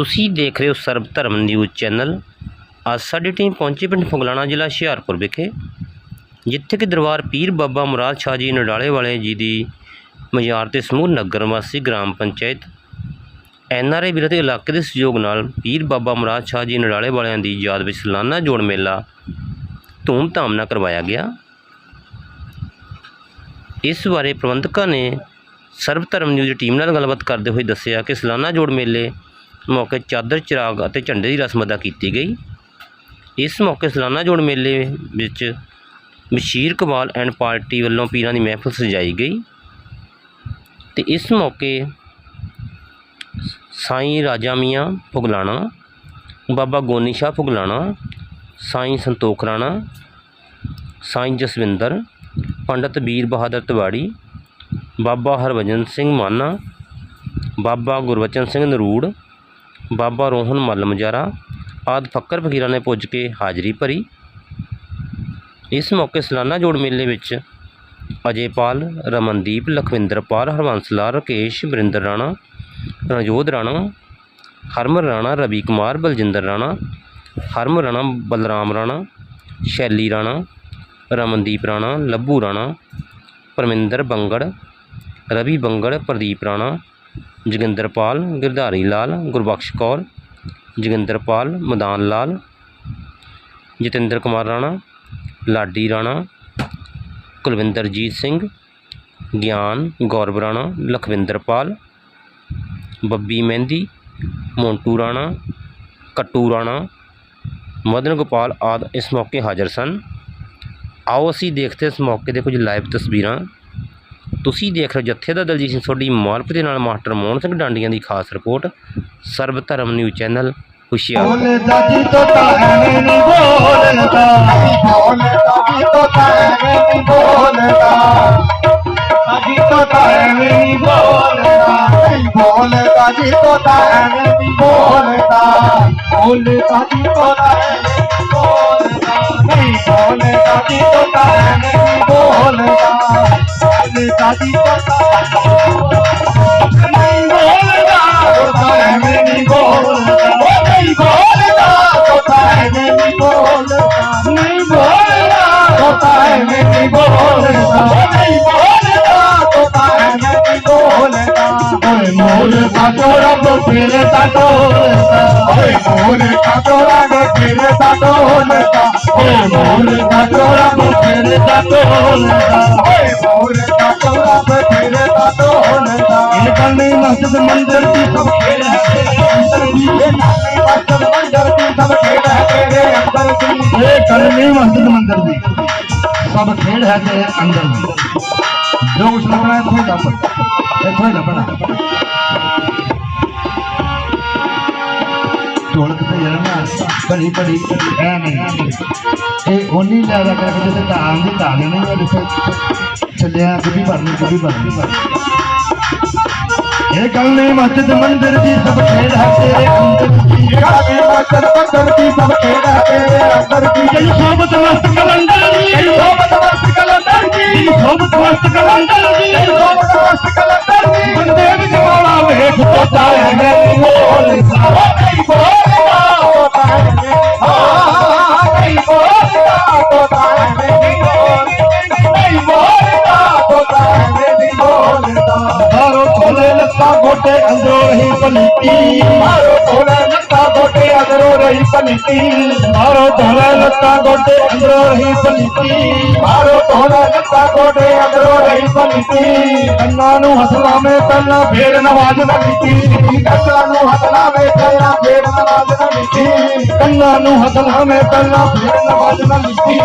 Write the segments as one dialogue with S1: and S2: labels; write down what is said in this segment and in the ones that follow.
S1: ਤੁਸੀਂ ਦੇਖ ਰਹੇ ਹੋ ਸਰਬ ਧਰਮ ਨਿਊਜ਼ ਚੈਨਲ। ਅੱਜ ਸਾਡੀ ਟੀਮ ਪਹੁੰਚੀ ਪਿੰਡ ਫੁਗਲਾਣਾ ਜ਼ਿਲ੍ਹਾ ਹੁਸ਼ਿਆਰਪੁਰ ਵਿਖੇ, ਜਿੱਥੇ ਕਿ ਦਰਬਾਰ ਪੀਰ ਬਾਬਾ ਮੁਰਾਦ ਸ਼ਾਹ ਜੀ ਨਡਾਲੇ ਵਾਲੇ ਜੀ ਦੀ ਮਜ਼ਾਰ ਤੇ ਸਮੂਹ ਨਗਰ ਵਾਸੀ ਗ੍ਰਾਮ ਪੰਚਾਇਤ, ਐਨ ਆਰ ਆਈ ਵੀਰਾਂ ਦੇ ਇਲਾਕੇ ਦੇ ਸਹਿਯੋਗ ਨਾਲ ਪੀਰ ਬਾਬਾ ਮੁਰਾਦ ਸ਼ਾਹ ਜੀ ਨਡਾਲੇ ਵਾਲਿਆਂ ਦੀ ਯਾਦ ਵਿੱਚ ਸਾਲਾਨਾ ਜੋੜ ਮੇਲਾ ਧੂਮ-ਧਾਮ ਨਾਲ ਕਰਵਾਇਆ ਗਿਆ। ਇਸ ਬਾਰੇ ਪ੍ਰਬੰਧਕਾਂ ਨੇ ਸਰਬ ਧਰਮ ਨਿਊਜ਼ ਟੀਮ ਨਾਲ ਗੱਲਬਾਤ ਕਰਦੇ ਹੋਏ ਦੱਸਿਆ ਕਿ ਸਾਲਾਨਾ ਜੋੜ ਮੇਲੇ ਮੌਕੇ ਚਾਦਰ, ਚਿਰਾਗ ਅਤੇ ਝੰਡੇ ਦੀ ਰਸਮ ਅਦਾ ਕੀਤੀ ਗਈ। ਇਸ ਮੌਕੇ ਸਲਾਨਾ ਜੋੜ ਮੇਲੇ ਵਿੱਚ ਮਸ਼ੀਰ ਕਮਾਲ ਐਂਡ ਪਾਰਟੀ ਵੱਲੋਂ ਪੀਰਾਂ ਦੀ ਮਹਿਫਲ ਸਜਾਈ ਗਈ ਤੇ ਇਸ ਮੌਕੇ ਸਾਈਂ ਰਾਜਾ ਮੀਆਂ ਫੁਗਲਾਣਾ ਬਾਬਾ ਗੋਨੀ ਸ਼ਾਹ ਫੁਗਲਾਣਾ ਸਾਈਂ ਸੰਤੋਖ ਰਾਣਾ, ਸਾਈਂ ਜਸਵਿੰਦਰ, ਪੰਡਤ ਵੀਰ ਬਹਾਦਰ ਤਿਵਾੜੀ, ਬਾਬਾ ਹਰਭਜਨ ਸਿੰਘ ਮਾਨਾ, ਬਾਬਾ ਗੁਰਬਚਨ ਸਿੰਘ ਨਰੂੜ ਬਾਬਾ ਰੋਹਨ ਮੱਲ ਮਜਾਰਾ ਆਦਿ ਫੱਕਰ ਫਕੀਰਾਂ ਨੇ ਪੁੱਜ ਕੇ ਹਾਜ਼ਰੀ ਭਰੀ। ਇਸ ਮੌਕੇ ਸਲਾਨਾ ਜੋੜ ਮੇਲੇ ਵਿੱਚ ਅਜੇਪਾਲ ਰਮਨਦੀਪ, ਲਖਵਿੰਦਰਪਾਲ ਹਰਬੰਸ ਲਾਲ, ਰਕੇਸ਼ ਬਰਿੰਦਰ ਰਾਣਾ, ਰਣਜੋਧ ਰਾਣਾ, ਹਰਮਨ ਰਾਣਾ, ਰਵੀ ਕੁਮਾਰ, ਬਲਜਿੰਦਰ ਰਾਣਾ, ਹਰਮ ਰਾਣਾ, ਬਲਰਾਮ ਰਾਣਾ, ਸ਼ੈਲੀ ਰਾਣਾ, ਰਮਨਦੀਪ ਰਾਣਾ, ਲੱਭੂ ਰਾਣਾ, ਪਰਮਿੰਦਰ ਬੰਗੜ, ਰਵੀ ਬੰਗੜ, ਪ੍ਰਦੀਪ ਰਾਣਾ ਜੋਗਿੰਦਰਪਾਲ, ਗਿਰਧਾਰੀ ਲਾਲ, ਗੁਰਬਖਸ਼ ਕੌਰ, ਜੋਗਿੰਦਰਪਾਲ, ਮਦਾਨ ਲਾਲ, ਜਤਿੰਦਰ ਕੁਮਾਰ ਰਾਣਾ, ਲਾਡੀ ਰਾਣਾ, ਕੁਲਵਿੰਦਰਜੀਤ ਸਿੰਘ, ਗਿਆਨ ਗੌਰਵ ਰਾਣਾ, ਲਖਵਿੰਦਰਪਾਲ, ਬੱਬੀ ਮਹਿੰਦੀ, ਮੋਂਟੂ ਰਾਣਾ, ਕੱਟੂ ਰਾਣਾ, ਮਦਨ ਗੋਪਾਲ ਆਦਿ ਇਸ ਮੌਕੇ ਹਾਜ਼ਰ ਸਨ। ਆਓ ਅਸੀਂ ਦੇਖਦੇ ਇਸ ਮੌਕੇ ਦੇ ਕੁਝ ਲਾਈਵ ਤਸਵੀਰਾਂ। ਤੁਸੀਂ ਦੇਖ ਰਹੇ ਹੋ ਜੱਥੇ ਦਲਜੀਤ ਸਿੰਘ ਸੋਢੀ ਮਾਲਪ ਦੇ ਨਾਲ ਮਾਸਟਰ ਮੋਹਨ ਸਿੰਘ ਡਾਂਡੀਆਂ ਦੀ ਖਾਸ ਰਿਪੋਰਟ ਸਰਬ ਧਰਮ ਨਿਊਜ਼ ਚੈਨਲ, ਹੁਸ਼ਿਆਰਪੁਰ।
S2: ਬੋਲਦਾ। ਨਹੀਂ ਬੋਲਦਾ। ਜੀ ਤੋਤਾ ਨਹੀਂ ਬੋਲਦਾ। ਤੋਤਾ ਐਵੇਂ ਨਹੀਂ ਬੋਲਦਾ ਉਹ ਨਹੀਂ ਬੋਲਦਾ ਤੋਤਾ ਐਵੇਂ ਨਹੀਂ ਬੋਲਦਾ ਓਏ ਮੋਰ ਸਾਡੋ ਰੱਬ ਤੇਰੇ ਸਾਡੋ ਓਏ ਮੋਰ ਸਾਡੋ ਰੱਬ ਤੇਰੇ ਸਾਡੋ ਓਏ ਮੋਰ ਸਾਡੋ ਰੱਬ ਤੇਰੇ ਸਾਡੋ ਓਏ ਮੋਰ ਸਾਡੋ ਰੱਬ ਤੇਰੇ ਸਾਡੋ ਇਹ ਕੰਨੀ ਮਸਜਿਦ ਮੰਦਰ ਦੀ ਸਭ ਖੇਡ ਹੈ ਤੇਰੇ ਅੰਦਰ ਦੀ ਇਹ ਕੰਨੀ ਮਸਜਿਦ ਮੰਦਰ ਦੀ ਸਭ सब खेल है तेरे अंदर में। जो कुछ लग रहा है खोजा पर खोई लपड़ा बड़ी बड़ी है नहीं। ये ओनी ले जैसे नहीं है जैसे। हाँ, ये कल नहीं मस्जिद मंदिर की सब है तेरे अंदर की। ये कल नहीं मस्जिद मंदिर की सब है तेरे अंदर की। ये तो ਦੀ ਜੈ ਸੋਬਤ ਮਸਤ ਕਲੰਦਰ ਦੀ ਜੈ ਸੋਬਤ ਮਸਤ ਕਲੰਦਰ ਦੀ ਬੰਦੇ ਵਿੱਚ ਮੌਲਾ ਵੇਖ ਤੋਤਾ ਹੈ ਨਹੀਂ ਬੋਲਦਾ ਨਹੀਂ ਬੋਲਦਾ ਤੋਤਾ ਹੈ ਹਾਂ ਨਹੀਂ ਬੋਲਦਾ ਤੋਤਾ ਹੈ ਨਹੀਂ ਬੋਲਦਾ ਨਹੀਂ ਬੋਲਦਾ ਤੋਤਾ ਹੈ ਨਹੀਂ ਬੋਲਦਾ ਮਾਰੋ ਥੋਲੇ ਲੱਤਾਂ ਗੋਟੇ ਅੰਦਰੋਂ ਰਹੀ ਪਲੀਤੀ ਮਾਰੋ ਥੋਲੇ ਲੱਤਾਂ ਗੋਟੇ ਅੰਦਰੋਂ ਰਹੀ ਪਲੀਤੀ ਮਾਰੋ ਥੋਲੇ ਲੱਤਾਂ ਗੋਟੇ ਅੰਦਰੋਂ ਰਹੀ ਪਲੀਤੀ ਮਾਰੋ ਥੋਲੇ ਲੱਤਾਂ ਗੋਟੇ ਅੰਦਰੋਂ ਰਹੀ ਪਲੀਤੀ ਕੰਨਾਂ ਨੂੰ ਹਸਲਾ ਮੇ ਪਹਿਲਾਂ ਫੇਰ ਨਵਾਜ਼ ਨਾ ਕੀਤੀ ਕੰਨਾਂ ਨੂੰ ਹਸਲਾ ਮੇ ਪਹਿਲਾਂ ਫੇਰ ਨਵਾਜ਼ ਨਾ ਕੀਤੀ ਕੰਨਾਂ ਨੂੰ ਹਸਲਾ ਮੇ ਪਹਿਲਾਂ ਫੇਰ ਨਵਾਜ਼ ਨਾ ਕੀਤੀ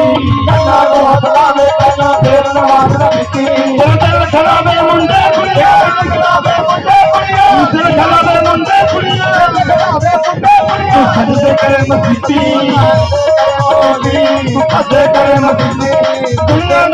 S2: ਕੰਨਾਂ ਨੂੰ ਹਸਲਾ ਮੇ ਪਹਿਲਾਂ ਫੇਰ ਨਵਾਜ਼ ਨਾ ਕੀਤੀ ਮੁੰਡੇ ਖਲਾਵੇ ਮੁੰਡੇ ਕੁੜੀਆਂ ਖਲਾਵੇ ਮੁੰਡੇ ਕੁੜੀਆਂ ਮੁੰਡੇ ਖਲਾਵੇ ਮੁੰਡੇ ਕੁੜੀਆਂ ਖਲਾਵੇ ਮੁੰਡੇ ਕੁੜੀਆਂ ਸਜਦੇ ਕਰੇ ਮਸਜਿਦੀ ਸਜਦੇ ਕਰੇ ਮਸਜਿਦੀ ਦੁਨੀਆ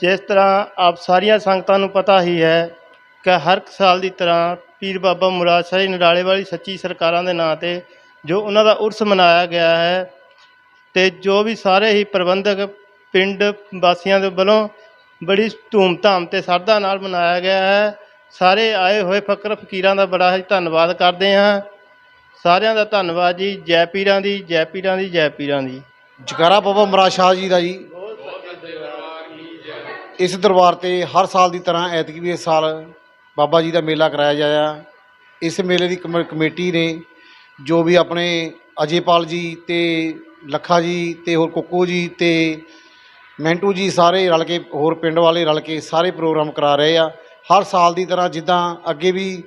S3: ਜਿਸ ਤਰ੍ਹਾਂ ਆਪ ਸਾਰੀਆਂ ਸੰਗਤਾਂ ਨੂੰ ਪਤਾ ਹੀ ਹੈ ਕਿ ਹਰ ਇੱਕ ਸਾਲ ਦੀ ਤਰ੍ਹਾਂ ਪੀਰ ਬਾਬਾ ਮੁਰਾਦ ਸ਼ਾਹ ਜੀ ਨਡਾਲੇ ਵਾਲੀ ਸੱਚੀ ਸਰਕਾਰਾਂ ਦੇ ਨਾਂ ਤੇ ਜੋ ਉਹਨਾਂ ਦਾ ਉਰਸ ਮਨਾਇਆ ਗਿਆ ਹੈ ਤੇ ਜੋ ਵੀ ਸਾਰੇ ਹੀ ਪ੍ਰਬੰਧਕ ਪਿੰਡ ਵਾਸੀਆਂ ਦੇ ਵੱਲੋਂ ਬੜੀ ਧੂਮਧਾਮ ਤੇ ਸ਼ਰਧਾ ਨਾਲ ਮਨਾਇਆ ਗਿਆ ਹੈ, ਸਾਰੇ ਆਏ ਹੋਏ ਫਕਰ ਫਕੀਰਾਂ ਦਾ ਬੜਾ ਹੀ ਧੰਨਵਾਦ ਕਰਦੇ ਹਾਂ। ਸਾਰਿਆਂ ਦਾ ਧੰਨਵਾਦ ਜੀ, ਜੈ ਪੀਰਾਂ ਦੀ, ਜੈ ਪੀਰਾਂ ਦੀ, ਜੈ ਪੀਰਾਂ ਦੀ।
S4: ਜਗਾਰਾ ਬਾਬਾ ਮਹਾਰਾਜ ਸ਼ਾਹ ਜੀ ਦਾ ਜੀ। ਇਸ ਦਰਬਾਰ ਤੇ ਹਰ ਸਾਲ ਦੀ ਤਰ੍ਹਾਂ ਐਤਕੀ ਵੀ ਇਸ ਸਾਲ ਬਾਬਾ ਜੀ ਦਾ ਮੇਲਾ ਕਰਾਇਆ ਜਾਇਆ। ਇਸ ਮੇਲੇ ਦੀ ਕਮ- ਕਮੇਟੀ ਨੇ ਜੋ ਵੀ ਆਪਣੇ ਅਜੇਪਾਲ ਜੀ ਤੇ ਲੱਖਾ ਜੀ ਤੇ ਹੋਰ ਕੁੱਕੂ ਜੀ ਤੇ ਮੈਂਟੂ ਜੀ ਸਾਰੇ ਰਲ ਕੇ ਹੋਰ ਪਿੰਡ ਵਾਲੇ ਰਲ ਕੇ ਸਾਰੇ ਪ੍ਰੋਗਰਾਮ ਕਰਾ ਰਹੇ ਆ। ਹਰ ਸਾਲ ਦੀ ਤਰ੍ਹਾਂ ਜਿੱਦਾਂ ਅੱਗੇ ਵੀ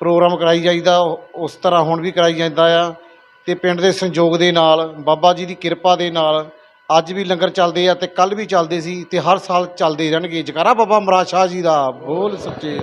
S4: ਪ੍ਰੋਗਰਾਮ ਕਰਾਈ ਜਾਈਦਾ, ਉਸ ਤਰ੍ਹਾਂ ਹੁਣ ਵੀ ਕਰਾਈ ਜਾਂਦਾ ਆ। ਤੇ ਪਿੰਡ ਦੇ ਸੰਯੋਗ ਦੇ ਨਾਲ, ਬਾਬਾ ਜੀ ਦੀ ਕਿਰਪਾ ਦੇ ਨਾਲ ਅੱਜ ਵੀ ਲੰਗਰ ਚੱਲਦੇ ਆ ਤੇ ਕੱਲ ਵੀ ਚੱਲਦੇ ਸੀ ਤੇ ਹਰ ਸਾਲ ਚੱਲਦੇ ਰਹਿਣਗੇ। ਜਕਾਰਾ ਬਾਬਾ ਮਹਾਰਾਜ ਸ਼ਾਹ ਜੀ ਦਾ, ਬੋਲ ਸੱਚੇ।